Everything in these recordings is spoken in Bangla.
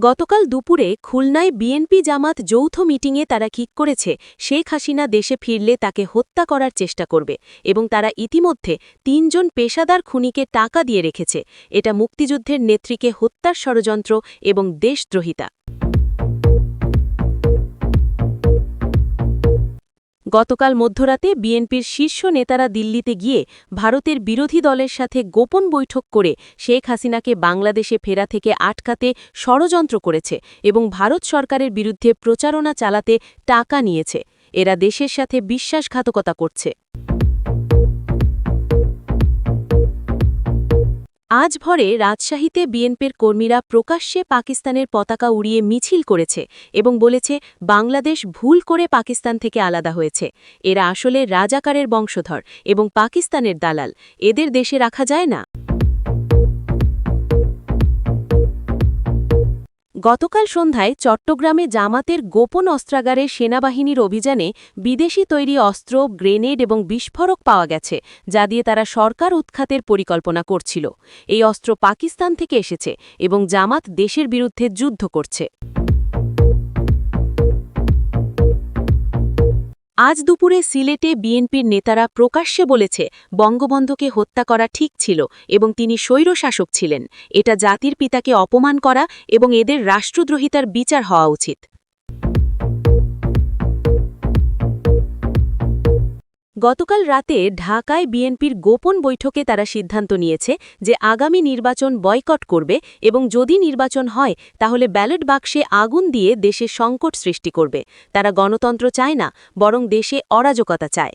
গতকাল দুপুরে খুলনায় বিএনপি জামাত যৌথ মিটিংয়ে তারা ঠিক করেছে, শেখ হাসিনা দেশে ফিরলে তাকে হত্যা করার চেষ্টা করবে এবং তারা ইতিমধ্যে তিনজন পেশাদার খুনিকে টাকা দিয়ে রেখেছে। এটা মুক্তিযুদ্ধের নেত্রীকে হত্যার ষড়যন্ত্র এবং দেশদ্রোহিতা। গতকাল মধ্যরাতে বিএনপির শীর্ষ নেতারা দিল্লিতে গিয়ে ভারতের বিরোধী দলের সাথে গোপন বৈঠক করে শেখ হাসিনাকে বাংলাদেশে ফেরা থেকে আটকাতে ষড়যন্ত্র করেছে এবং ভারত সরকারের বিরুদ্ধে প্রচারণা চালাতে টাকা নিয়েছে। এরা দেশের সাথে বিশ্বাসঘাতকতা করছে। আজ ভরে রাজশাহীতে বিএনপির কর্মীরা প্রকাশ্যে পাকিস্তানের পতাকা উড়িয়ে মিছিল করেছে এবং বলেছে, বাংলাদেশ ভুল করে পাকিস্তান থেকে আলাদা হয়েছে। এরা আসলে রাজাকারের বংশধর এবং পাকিস্তানের দালাল। এদের দেশে রাখা যায় না। গতকাল সন্ধ্যায় চট্টগ্রামে জামাতের গোপন অস্ত্রাগারে সেনাবাহিনীর অভিযানে বিদেশি তৈরি অস্ত্র, গ্রেনেড এবং বিস্ফোরক পাওয়া গেছে, যা দিয়ে তারা সরকার উৎখাতের পরিকল্পনা করছিল। এই অস্ত্র পাকিস্তান থেকে এসেছে এবং জামাত দেশের বিরুদ্ধে যুদ্ধ করছে। আজ দুপুরে সিলেটে বিএনপির নেতারা প্রকাশ্যে বলেছে, বঙ্গবন্ধুকে হত্যা করা ঠিক ছিল এবং তিনি স্বৈরশাসক ছিলেন। এটা জাতির পিতাকে অপমান করা এবং এদের রাষ্ট্রদ্রোহিতার বিচার হওয়া উচিত। গতকাল রাতে ঢাকায় বিএনপির গোপন বৈঠকে তারা সিদ্ধান্ত নিয়েছে যে আগামী নির্বাচন বয়কট করবে এবং যদি নির্বাচন হয়, তাহলে ব্যালট বাক্সে আগুন দিয়ে দেশে সংকট সৃষ্টি করবে। তারা গণতন্ত্র চায় না, বরং দেশে অরাজকতা চায়।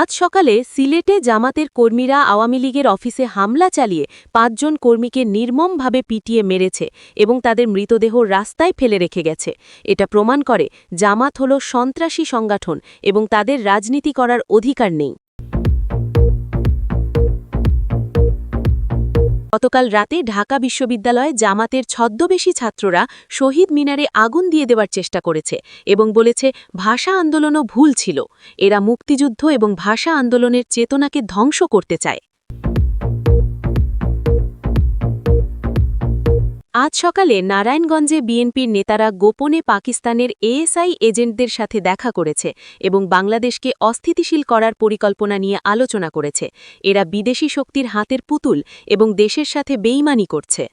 আজ সকালে সিলেটে জামাতের কর্মীরা আওয়ামী লীগের অফিসে হামলা চালিয়ে পাঁচজন কর্মীকে নির্মমভাবে পিটিয়ে মেরেছে এবং তাদের মৃতদেহ রাস্তায় ফেলে রেখে গেছে। এটা প্রমাণ করে জামাত হল সন্ত্রাসী সংগঠন এবং তাদের রাজনীতি করার অধিকার নেই। গতকাল রাতে ঢাকা বিশ্ববিদ্যালয়ে জামাতের ছদ্মবেশী ছাত্ররা শহীদ মিনারে আগুন দিয়ে দেওয়ার চেষ্টা করেছে এবং বলেছে ভাষা আন্দোলনও ভুল ছিল। এরা মুক্তিযুদ্ধ এবং ভাষা আন্দোলনের চেতনাকে ধ্বংস করতে চায়। আজ সকালে নারায়ণগঞ্জে বিএনপির নেতারা গোপনে পাকিস্তানের এএসআই এজেন্টদের সাথে দেখা করেছে এবং বাংলাদেশকে অস্থিতিশীল করার পরিকল্পনা নিয়ে আলোচনা করেছে। এরা বিদেশি শক্তির হাতের পুতুল এবং দেশের সাথে বেইমানি করছে।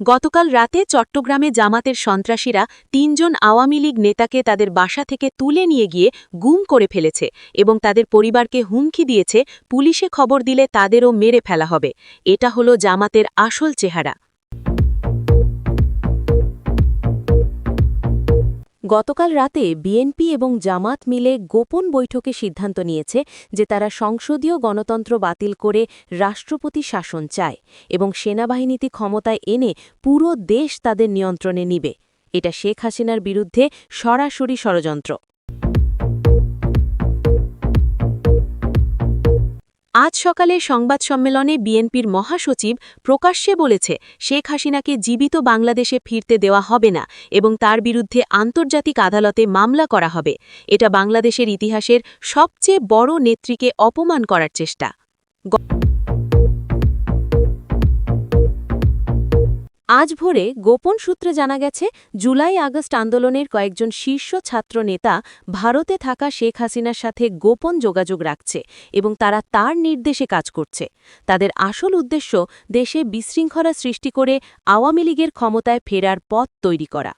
গতকাল রাতে চট্টগ্রামে জামাতের সন্ত্রাসীরা তিনজন আওয়ামী লীগ নেতাকে তাদের বাসা থেকে তুলে নিয়ে গিয়ে গুম করে ফেলেছে এবং তাদের পরিবারকে হুমকি দিয়েছে। পুলিশে খবর দিলে তাদেরও মেরে ফেলা হবে। এটা হলো জামাতের আসল চেহারা। গতকাল রাতে বিএনপি এবং জামাত মিলে গোপন বৈঠকে সিদ্ধান্ত নিয়েছে যে তারা সংসদীয় গণতন্ত্র বাতিল করে রাষ্ট্রপতি শাসন চায় এবং সেনাবাহিনীতে ক্ষমতায় এনে পুরো দেশ তাদের নিয়ন্ত্রণে নিবে। এটা শেখ হাসিনার বিরুদ্ধে সরাসরি ষড়যন্ত্র। আজ সকালে সংবাদ সম্মেলনে বিএনপির মহাসচিব প্রকাশ্যে বলেছে, শেখ হাসিনাকে জীবিত বাংলাদেশে ফিরতে দেওয়া হবে না এবং তার বিরুদ্ধে আন্তর্জাতিক আদালতে মামলা করা হবে। এটা বাংলাদেশের ইতিহাসের সবচেয়ে বড় নেত্রীকে অপমান করার চেষ্টা। আজ ভোরে গোপন সূত্রে জানা গেছে, জুলাই আগস্ট আন্দোলনের কয়েকজন শীর্ষ ছাত্র নেতা ভারতে থাকা শেখ হাসিনার সাথে গোপন যোগাযোগ রাখছে এবং তারা তার নির্দেশে কাজ করছে। তাদের আসল উদ্দেশ্য দেশে বিশৃঙ্খলা সৃষ্টি করে আওয়ামী লীগের ক্ষমতায় ফেরার পথ তৈরি করা।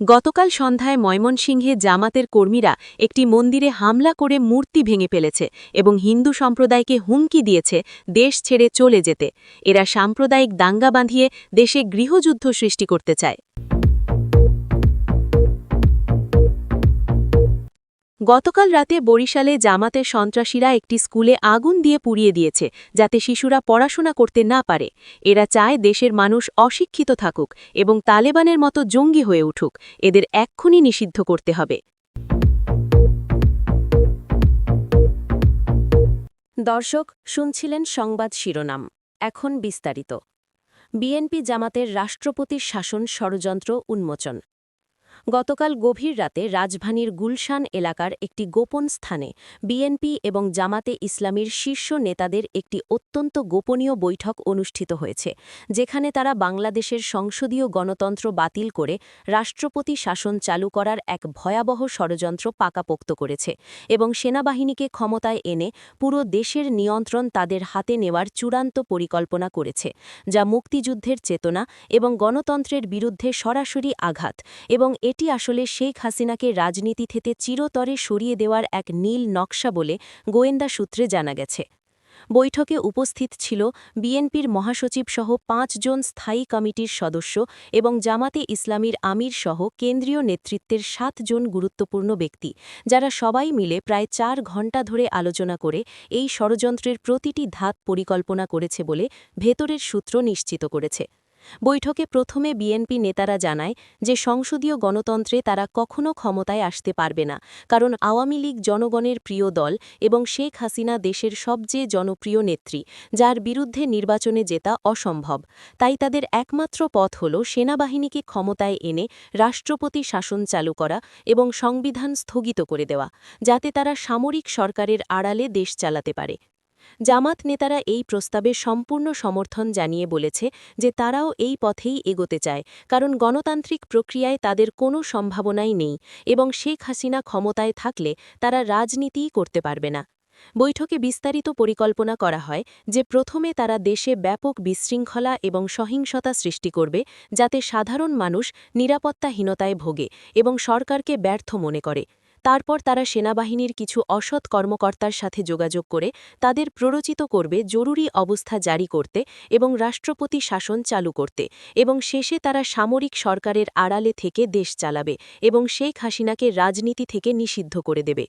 গতকাল সন্ধ্যায় ময়মনসিংহে জামাতের কর্মীরা একটি মন্দিরে হামলা করে মূর্তি ভেঙে ফেলেছে এবং হিন্দু সম্প্রদায়কে হুমকি দিয়েছে দেশ ছেড়ে চলে যেতে। এরা সাম্প্রদায়িক দাঙ্গা বাঁধিয়ে দেশে গৃহযুদ্ধ সৃষ্টি করতে চায়। গতকাল রাতে বরিশালে জামাতের সন্ত্রাসীরা একটি স্কুলে আগুন দিয়ে পুড়িয়ে দিয়েছে, যাতে শিশুরা পড়াশোনা করতে না পারে। এরা চায় দেশের মানুষ অশিক্ষিত থাকুক এবং তালেবানের মতো জঙ্গি হয়ে উঠুক। এদের এক্ষুনি নিষিদ্ধ করতে হবে। দর্শক, শুনছিলেন সংবাদ শিরোনাম। এখন বিস্তারিত। বিএনপি জামাতের রাষ্ট্রপতির শাসন ষড়যন্ত্র উন্মোচন। গতকাল গভীর রাতে রাজধানীর গুলশান এলাকার একটি গোপন স্থানে বিএনপি এবং জামাতে ইসলামীর শীর্ষ নেতাদের একটি অত্যন্ত গোপনীয় বৈঠক অনুষ্ঠিত হয়েছে, যেখানে তারা বাংলাদেশের সংসদীয় গণতন্ত্র বাতিল করে রাষ্ট্রপতি শাসন চালু করার এক ভয়াবহ ষড়যন্ত্র পাকাপোক্ত করেছে এবং সেনাবাহিনীকে ক্ষমতায় এনে পুরো দেশের নিয়ন্ত্রণ তাদের হাতে নেওয়ার চূড়ান্ত পরিকল্পনা করেছে, যা মুক্তিযুদ্ধের চেতনা এবং গণতন্ত্রের বিরুদ্ধে সরাসরি আঘাত এবং এটি আসলে শেখ হাসিনাকে রাজনীতি থেকে চিরতরে সরিয়ে দেওয়ার এক নীল নকশা বলে গোয়েন্দা সূত্রে জানা গেছে। বৈঠকে উপস্থিত ছিল বিএনপির মহাসচিব সহ পাঁচজন স্থায়ী কমিটির সদস্য এবং জামাতে ইসলামীর আমির সহ কেন্দ্রীয় নেতৃত্বের সাতজন গুরুত্বপূর্ণ ব্যক্তি, যারা সবাই মিলে প্রায় চার ঘণ্টা ধরে আলোচনা করে এই ষড়যন্ত্রের প্রতিটি ধাপ পরিকল্পনা করেছে বলে ভেতরের সূত্র নিশ্চিত করেছে। বৈঠকে প্রথমে বিএনপি নেতারা জানায় যে সংসদীয় গণতন্ত্রে তারা কখনও ক্ষমতায় আসতে পারবে না, কারণ আওয়ামী লীগ জনগণের প্রিয় দল এবং শেখ হাসিনা দেশের সবচেয়ে জনপ্রিয় নেত্রী, যার বিরুদ্ধে নির্বাচনে জেতা অসম্ভব। তাই তাদের একমাত্র পথ হল সেনাবাহিনীকে ক্ষমতায় এনে রাষ্ট্রপতি শাসন চালু করা এবং সংবিধান স্থগিত করে দেওয়া, যাতে তারা সামরিক সরকারের আড়ালে দেশ চালাতে পারে। জামাত নেতারা এই প্রস্তাবে সম্পূর্ণ সমর্থন জানিয়ে বলেছে যে তারাও এই পথেই এগোতে চায়, কারণ গণতান্ত্রিক প্রক্রিয়ায় তাদের কোনো সম্ভাবনাই নেই এবং শেখ হাসিনা ক্ষমতায় থাকলে তারা রাজনীতিই করতে পারবে না। বৈঠকে বিস্তারিত পরিকল্পনা করা হয় যে প্রথমে তারা দেশে ব্যাপক বিশৃঙ্খলা এবং সহিংসতা সৃষ্টি করবে, যাতে সাধারণ মানুষ নিরাপত্তাহীনতায় ভোগে এবং সরকারকে ব্যর্থ মনে করে। তারপর তারা সেনাবাহিনীর কিছু অসৎ কর্মকর্তার সাথে যোগাযোগ করে তাদের প্ররোচিত করবে জরুরি অবস্থা জারি করতে এবং রাষ্ট্রপতি শাসন চালু করতে এবং শেষে তারা সামরিক সরকারের আড়ালে থেকে দেশ চালাবে এবং শেখ হাসিনাকে রাজনীতি থেকে নিষিদ্ধ করে দেবে।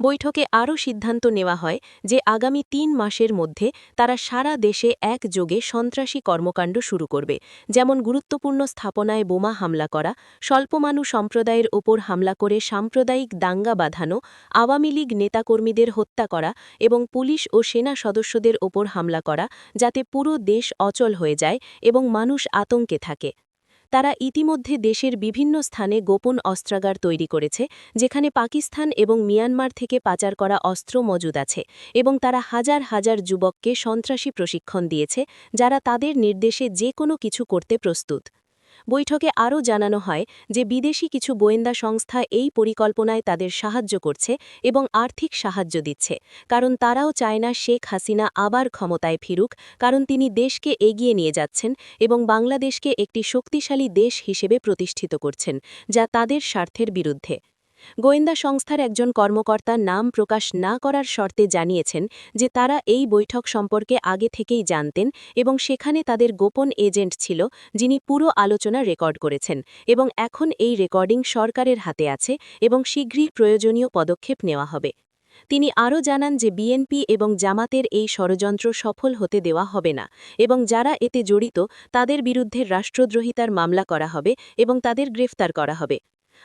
বৈঠকে আরও সিদ্ধান্ত নেওয়া হয় যে আগামী তিন মাসের মধ্যে তারা সারা দেশে একযোগে সন্ত্রাসী কর্মকাণ্ড শুরু করবে, যেমন গুরুত্বপূর্ণ স্থাপনায় বোমা হামলা করা, স্বল্পমানু সম্প্রদায়ের ওপর হামলা করে সাম্প্রদায়িক দাঙ্গা বাঁধানো, আওয়ামী লীগ নেতাকর্মীদের হত্যা করা এবং পুলিশ ও সেনা সদস্যদের ওপর হামলা করা, যাতে পুরো দেশ অচল হয়ে যায় এবং মানুষ আতঙ্কে থাকে। তারা ইতিমধ্যে দেশের বিভিন্ন স্থানে গোপন অস্ত্রাগার তৈরি করেছে, যেখানে পাকিস্তান এবং মিয়ানমার থেকে পাচার করা অস্ত্র মজুদ আছে এবং তারা হাজার হাজার যুবককে সন্ত্রাসী প্রশিক্ষণ দিয়েছে, যারা তাদের নির্দেশে যে কোনো কিছু করতে প্রস্তুত। বৈঠকে আরও জানানো হয় যে বিদেশি কিছু গোয়েন্দা সংস্থা এই পরিকল্পনায় তাদের সাহায্য করছে এবং আর্থিক সাহায্য দিচ্ছে, কারণ তারাও চায় না শেখ হাসিনা আবার ক্ষমতায় ফিরুক, কারণ তিনি দেশকে এগিয়ে নিয়ে যাচ্ছেন এবং বাংলাদেশকে একটি শক্তিশালী দেশ হিসেবে প্রতিষ্ঠিত করছেন, যা তাদের স্বার্থের বিরুদ্ধে। গোয়েন্দা সংস্থার একজন কর্মকর্তা নাম প্রকাশ না করার শর্তে জানিয়েছেন যে তারা এই বৈঠক সম্পর্কে আগে থেকেই জানতেন এবং সেখানে তাদের গোপন এজেন্ট ছিল যিনি পুরো আলোচনা রেকর্ড করেছেন এবং এখন এই রেকর্ডিং সরকারের হাতে আছে এবং শীঘ্রই প্রয়োজনীয় পদক্ষেপ নেওয়া হবে। তিনি আরও জানান যে বিএনপি এবং জামাতের এই ষড়যন্ত্র সফল হতে দেওয়া হবে না এবং যারা এতে জড়িত তাদের বিরুদ্ধে রাষ্ট্রদ্রোহিতার মামলা করা হবে এবং তাদের গ্রেফতার করা হবে।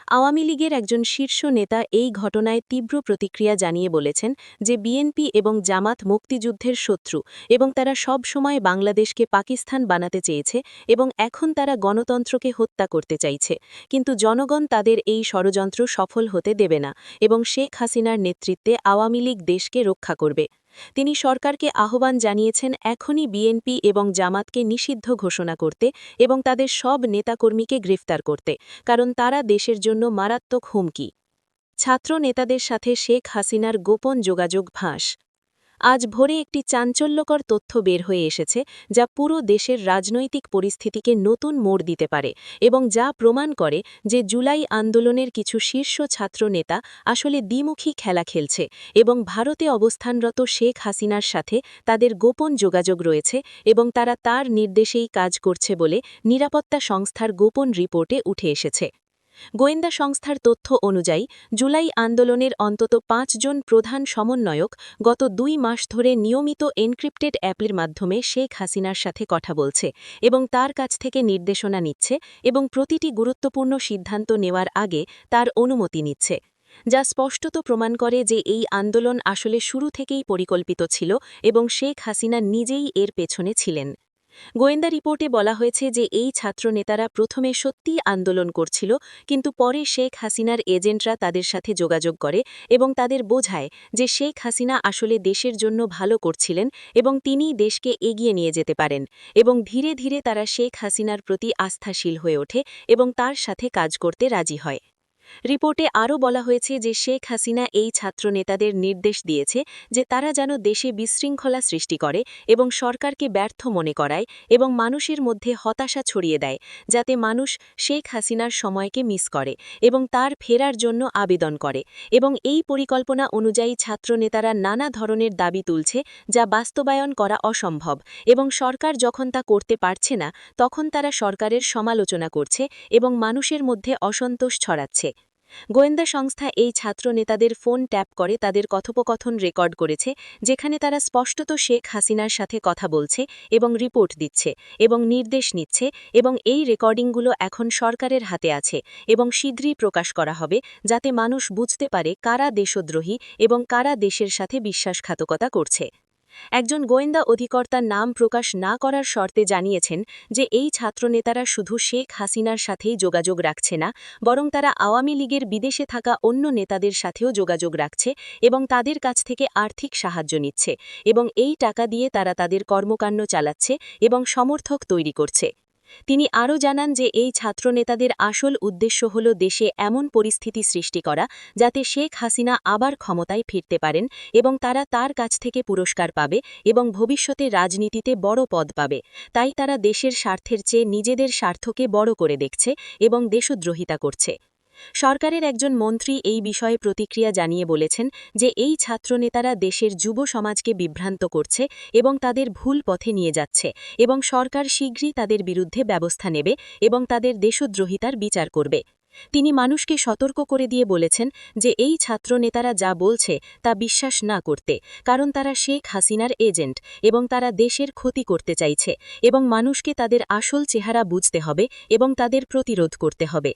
আওয়ামী লীগের একজন শীর্ষ নেতা এই ঘটনায় তীব্র প্রতিক্রিয়া জানিয়ে বলেছেন যে বিএনপি এবং জামাত মুক্তিযুদ্ধের শত্রু এবং তারা সব সময় বাংলাদেশকে পাকিস্তান বানাতে চেয়েছে এবং এখন তারা গণতন্ত্রকে হত্যা করতে চাইছে। কিন্তু জনগণ তাদের এই ষড়যন্ত্র সফল হতে দেবে না এবং শেখ হাসিনার নেতৃত্বে আওয়ামী লীগ দেশকে রক্ষা করবে। তিনি সরকারকে আহ্বান জানিয়েছেন, এখনই বিএনপি এবং জামাতকে নিষিদ্ধ ঘোষণা করতে এবং তাদের সব নেতাকর্মীকে গ্রেফতার করতে, কারণ তারা দেশের জন্য মারাত্মক হুমকি। ছাত্র নেতাদের সাথে শেখ হাসিনার গোপন যোগাযোগ ফাঁস আজ ভোরে একটি চাঞ্চল্যকর তথ্য বের হয়ে এসেছে যা পুরো দেশের রাজনৈতিক পরিস্থিতিকে নতুন মোড় দিতে পারে এবং যা প্রমাণ করে যে জুলাই আন্দোলনের কিছু শীর্ষ ছাত্র নেতা আসলে দ্বিমুখী খেলা খেলছে এবং ভারতে অবস্থানরত শেখ হাসিনার সাথে তাদের গোপন যোগাযোগ রয়েছে এবং তারা তার নির্দেশেই কাজ করছে বলে নিরাপত্তা সংস্থার গোপন রিপোর্টে উঠে এসেছে। গোয়েন্দা সংস্থার তথ্য অনুযায়ী, জুলাই আন্দোলনের অন্তত পাঁচজন প্রধান সমন্বয়ক গত দুই মাস ধরে নিয়মিত এনক্রিপ্টেড অ্যাপের মাধ্যমে শেখ হাসিনার সাথে কথা বলছে এবং তার কাছ থেকে নির্দেশনা নিচ্ছে এবং প্রতিটি গুরুত্বপূর্ণ সিদ্ধান্ত নেওয়ার আগে তার অনুমতি নিচ্ছে, যা স্পষ্টত প্রমাণ করে যে এই আন্দোলন আসলে শুরু থেকেই পরিকল্পিত ছিল এবং শেখ হাসিনা নিজেই এর পেছনে ছিলেন। গোয়েন্দা রিপোর্টে বলা হয়েছে যে এই ছাত্রনেতারা প্রথমে সত্যিই আন্দোলন করছিল, কিন্তু পরে শেখ হাসিনার এজেন্টরা তাদের সাথে যোগাযোগ করে এবং তাদের বোঝায় যে শেখ হাসিনা আসলে দেশের জন্য ভালো করছিলেন এবং তিনি দেশকে এগিয়ে নিয়ে যেতে পারেন এবং ধীরে ধীরে তারা শেখ হাসিনার প্রতি আস্থাশীল হয়ে ওঠে এবং তার সাথে কাজ করতে রাজি হয়। রিপোর্টে আরও বলা হয়েছে যে শেখ হাসিনা এই ছাত্রনেতাদের নির্দেশ দিয়েছে যে তারা যেন দেশে বিশৃঙ্খলা সৃষ্টি করে এবং সরকারকে ব্যর্থ মনে করায় এবং মানুষের মধ্যে হতাশা ছড়িয়ে দেয়, যাতে মানুষ শেখ হাসিনার সময়কে মিস করে এবং তার ফেরার জন্য আবেদন করে এবং এই পরিকল্পনা অনুযায়ী ছাত্রনেতারা নানা ধরনের দাবি তুলছে যা বাস্তবায়ন করা অসম্ভব এবং সরকার যখন তা করতে পারছে না, তখন তারা সরকারের সমালোচনা করছে এবং মানুষের মধ্যে অসন্তোষ ছড়াচ্ছে। গোয়েন্দা সংস্থা এই ছাত্র নেতাদের ফোন ট্যাপ করে তাদের কথোপকথন রেকর্ড করেছে, যেখানে তারা স্পষ্টত শেখ হাসিনার সাথে কথা বলছে এবং রিপোর্ট দিচ্ছে এবং নির্দেশ নিচ্ছে এবং এই রেকর্ডিংগুলো এখন সরকারের হাতে আছে এবং শীঘ্রই প্রকাশ করা হবে যাতে মানুষ বুঝতে পারে কারা দেশদ্রোহী এবং কারা দেশের সাথে বিশ্বাসঘাতকতা করছে। একজন গোয়েন্দা অধিকর্তার নাম প্রকাশ না করার শর্তে জানিয়েছেন যে এই ছাত্রনেতারা শুধু শেখ হাসিনার সাথেই যোগাযোগ রাখছে না, বরং তারা আওয়ামী লীগের বিদেশে থাকা অন্য নেতাদের সাথেও যোগাযোগ রাখছে এবং তাদের কাছ থেকে আর্থিক সাহায্য নিচ্ছে এবং এই টাকা দিয়ে তারা তাদের কর্মকাণ্ড চালাচ্ছে এবং সমর্থক তৈরি করছে। তিনি আরও জানান যে এই ছাত্রনেতাদের আসল উদ্দেশ্য হল দেশে এমন পরিস্থিতি সৃষ্টি করা, যাতে শেখ হাসিনা আবার ক্ষমতায় ফিরতে পারেন এবং তারা তার কাছ থেকে পুরস্কার পাবে এবং ভবিষ্যতে রাজনীতিতে বড় পদ পাবে। তাই তারা দেশের স্বার্থের চেয়ে নিজেদের স্বার্থকে বড় করে দেখছে এবং দেশদ্রোহিতা করছে। সরকারের একজন মন্ত্রী এই বিষয়ে প্রতিক্রিয়া জানিয়ে বলেছেন যে এই ছাত্রনেতারা দেশের যুব সমাজকে বিভ্রান্ত করছে এবং তাদের ভুল পথে নিয়ে যাচ্ছে এবং সরকার শীঘ্রই তাদের বিরুদ্ধে ব্যবস্থা নেবে এবং তাদের দেশদ্রোহিতার বিচার করবে। তিনি মানুষকে সতর্ক করে দিয়ে বলেছেন যে এই ছাত্রনেতারা যা বলছে তা বিশ্বাস না করতে, কারণ তারা শেখ হাসিনার এজেন্ট এবং তারা দেশের ক্ষতি করতে চাইছে এবং মানুষকে তাদের আসল চেহারা বুঝতে হবে এবং তাদের প্রতিরোধ করতে হবে।